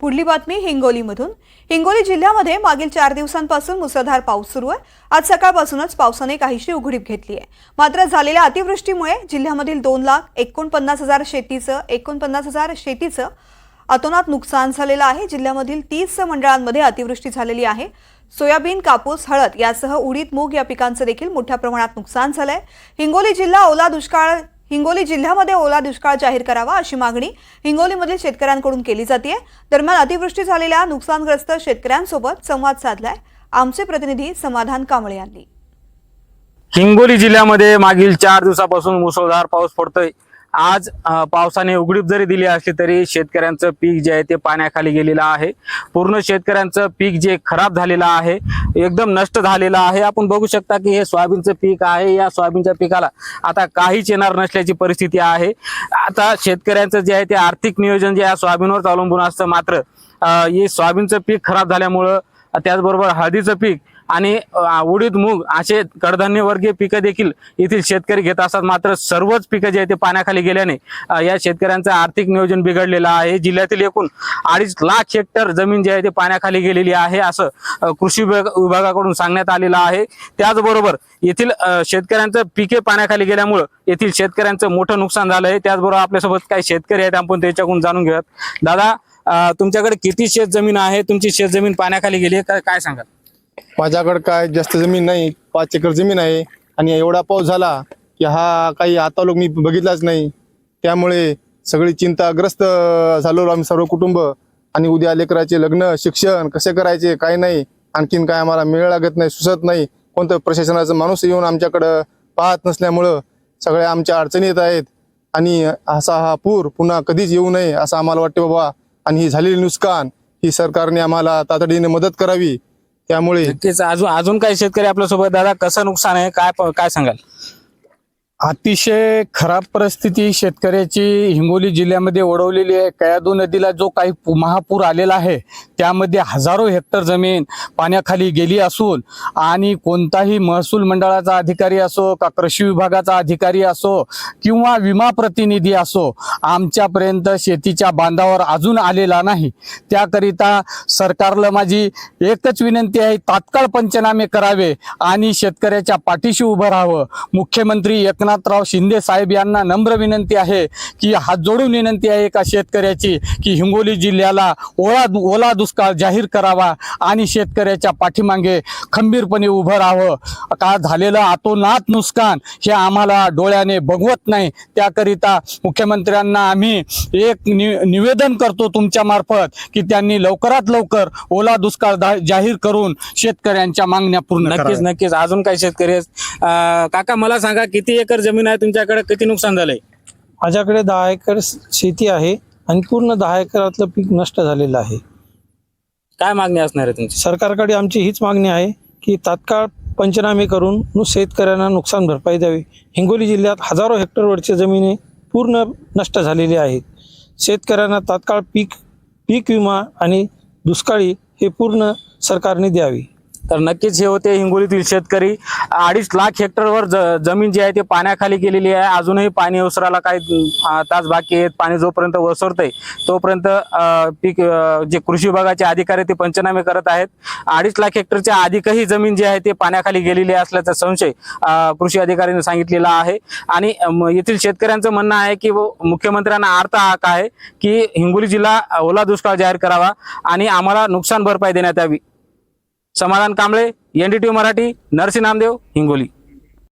पुढली बातमी हिंगोलीमधून. हिंगोली जिल्ह्यामध्ये मागील चार दिवसांपासून मुसळधार पाऊस सुरू आहे. आज सकाळपासूनच पावसाने काहीशी उघडीप घेतली आहे. मात्र झालेल्या अतिवृष्टीमुळे जिल्ह्यामधील दोन लाख एकोणपन्नास हजार शेतीचं एकोणपन्नास हजार शेतीचं अतोनात नुकसान झालेलं आहे. जिल्ह्यामधील तीस मंडळांमध्ये अतिवृष्टी झालेली आहे. सोयाबीन कापूस हळद यासह उडीद मूग या पिकांचं देखील मोठ्या प्रमाणात नुकसान झालंय. हिंगोली जिल्हा ओला दुष्काळ हिंगोली जिल्ह्यामध्ये ओला दुष्काळ जाहीर करावा अशी मागणी हिंगोलीमधील शेतकऱ्यांकडून केली जाते दरम्यान अतिवृष्टी झालेल्या नुकसानग्रस्त शेतकऱ्यांसोबत संवाद साधलाय. आमचे प्रतिनिधी समाधान कांबळे यांनी. हिंगोली जिल्ह्यामध्ये मागील चार दिवसापासून मुसळधार पाऊस पडतोय. आज पावसाने उघडीप जरी दिली असली तरी शेतकऱ्यांचं पीक जे आहे ते पाण्याखाली गेलेलं आहे. पूर्ण शेतकऱ्यांचं पीक जे खराब झालेलं आहे एकदम नष्ट झालेलं आहे. आपण बघू शकता की हे सोयाबीनचं पीक आहे. या सोयाबीनच्या पिकाला आता काहीच येणार नसल्याची परिस्थिती आहे. आता शेतकऱ्यांचं जे आहे ते आर्थिक नियोजन जे या सोयाबीनवर अवलंबून असतं. मात्र हे सोयाबीनचं पीक खराब झाल्यामुळं त्याचबरोबर हळदीचं पीक आणि उडीद मूग असे कडधान्य वर्गीय पिकं देखील येथील शेतकरी घेत असतात. मात्र सर्वच पिकं जे आहे ते पाण्याखाली गेल्याने या शेतकऱ्यांचं आर्थिक नियोजन बिघडलेलं आहे. जिल्ह्यातील एकूण अडीच लाख हेक्टर जमीन जी आहे ते पाण्याखाली गेलेली आहे असं कृषी विभागाकडून सांगण्यात आलेलं आहे. त्याचबरोबर येथील शेतकऱ्यांचं पिके पाण्याखाली गेल्यामुळं येथील शेतकऱ्यांचं मोठं नुकसान झालं आहे. त्याचबरोबर आपल्यासोबत काही शेतकरी आहेत. आपण त्याच्याकडून जाणून घेऊयात. दादा तुमच्याकडे किती शेत जमीन आहे? तुमची शेत जमीन पाण्याखाली गेली आहे. काय सांगाल? माझ्याकडे काय जास्त जमीन नाही पाच एकर जमीन आहे आणि एवढा पाऊस झाला की हा काही आता लोक मी बघितलाच नाही. त्यामुळे सगळी चिंताग्रस्त झालो आम्ही सर्व कुटुंब आणि उद्या लेकराचे लग्न शिक्षण कसे करायचे काय नाही आणखीन काय आम्हाला मिळ लागत नाही सुचत नाही. कोणतं प्रशासनाचं माणूस येऊन आमच्याकडं पाहत नसल्यामुळं सगळ्या आमच्या अडचणी येत आहेत आणि असा हा पूर पुन्हा कधीच येऊ नये असं आम्हाला वाटते बाबा. आणि ही झालेली नुकसान ही सरकारने आम्हाला तातडीने मदत करावी. त्यामुळे नक्कीच. अजून अजून काही शेतकरी आपल्यासोबत दादा कसं नुकसान आहे? काय प- काय सांगाल? अतिशय खराब परिस्थिती शेतकऱ्याची हिंगोली जिल्ह्यामध्ये ओढवलेली आहे. कयादू नदीला जो काही पु- महापूर आलेला आहे त्यामध्ये हजारो हेक्टर जमीन पाण्याखाली गेली असून आणि कोणताही महसूल मंडळाचा अधिकारी असो का कृषी विभागाचा अधिकारी असो किंवा विमा प्रतिनिधी असो आमच्यापर्यंत शेतीच्या बांधावर अजून आलेला नाही. त्याकरिता सरकारला माझी एकच विनंती आहे तात्काळ पंचनामे करावे आणि शेतकऱ्याच्या पाठीशी उभं राहावं. मुख्यमंत्री एकनाथ एकनाथराव शिंदे साहेब यांना नम्र विनंती आहे की हात जोडून विनंती आहे का शेतकऱ्याची की हिंगोली जिल्ह्याला ओला ओला दुष्काळ जाहीर करावा आणि शेतकऱ्याच्या पाठीमागे खंबीरपणे उभं राहावं. का झालेलं अतोनात नुकसान हे आम्हाला डोळ्याने बघवत नाही. त्याकरिता मुख्यमंत्र्यांना आम्ही एक नि निवेदन करतो तुमच्या मार्फत की त्यांनी लवकरात लवकर ओला दुष्काळ जाहीर करून शेतकऱ्यांच्या मागण्या पूर्ण नक्कीच. नक्कीच. अजून काही शेतकरी काका मला सांगा किती एकर जमीन आहे तुमच्याकडे किती नुकसान झालंय? माझ्याकडे दहा एकर शेती आहे आणि पूर्ण दहा एकरातलं पीक नष्ट झालेलं आहे. काय मागणी असणार आहे तुमची? सरकारकडे आमची हीच मागणी आहे की तात्काळ पंचनामे करून नु शेतकऱ्यांना नुकसान भरपाई द्यावी. हिंगोली जिल्ह्यात हजारो हेक्टरवरच्या जमिनी पूर्ण नष्ट झालेली आहेत. शेतकऱ्यांना तात्काळ पीक पीक विमा आणि दुष्काळी हे पूर्ण सरकारने द्यावी. तर नक्कीच हे होते हिंगोलीतील शेतकरी. अडीच लाख हेक्टरवर ज- जमीन जी आहे ती पाण्याखाली गेलेली आहे. अजूनही पाणी ओसरायला काही तास बाकी आहेत. पाणी जोपर्यंत ओसरतंय तोपर्यंत पीक जे कृषी विभागाचे अधिकारी ते पंचनामे करत आहेत. अडीच लाख हेक्टरच्या अधिकही जमीन जी आहे ती पाण्याखाली गेलेली असल्याचा संशय कृषी अधिकाऱ्यांनी सांगितलेला आहे. आणि येथील शेतकऱ्यांचं म्हणणं आहे की व मुख्यमंत्र्यांना अर्थ हाक आहे की हिंगोली जिल्हा ओला दुष्काळ जाहीर करावा आणि आम्हाला नुकसान भरपाई देण्यात यावी. समाधान कांबळे एनडीटी मराठी नरसी नामदेव हिंगोली.